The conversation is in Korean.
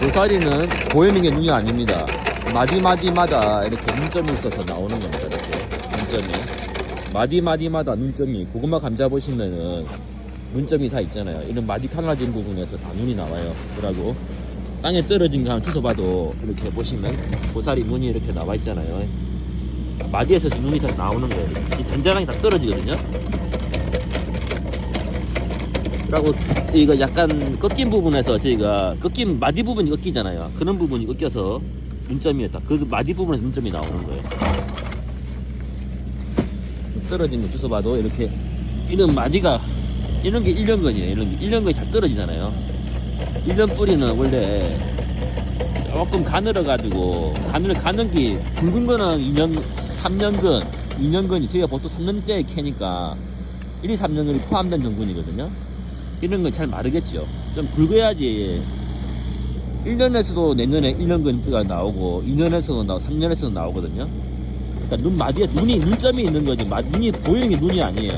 고사리는 보이는 게 눈이 아닙니다. 마디마디마다 이렇게 눈점이 있어서 나오는 겁니다. 이렇게 눈점이. 마디마디마다 눈점이 고구마 감자 보시면은 눈점이 다 있잖아요. 이런 마디 칼라진 부분에서 다 눈이 나와요. 그러고 땅에 떨어진 거 한번 주워봐도 이렇게 보시면 고사리 눈이 이렇게 나와 있잖아요. 마디에서 눈이 다 나오는 거예요. 이 단자랑이 다 떨어지거든요. 그리고 이거 약간 꺾인 부분에서 저희가 꺾인 마디 부분이 꺾이잖아요. 그런 부분이 꺾여서 눈점이었다. 그 마디 부분에서 눈점이 나오는 거예요. 떨어진 거 주워봐도 이렇게 이런 마디가 이런 게 1년근이에요. 이런 게 1년근이 잘 떨어지잖아요. 1년 뿌리는 원래 조금 가늘어 가지고 가늘 가는 게 굵은 거는 2년 3년근 2년근이 저희가 보통 3년째 캐니까 1, 2, 3년근이 포함된 정근이거든요. 이런 건 잘 마르겠죠. 좀 굵어야지 1년에서도 내년에 1년근가 나오고 2년에서도 나오고 3년에서도 나오거든요. 그러니까 눈 마디에 눈이 눈점이 있는 거지 마- 눈이 보이는 게 눈이 아니에요.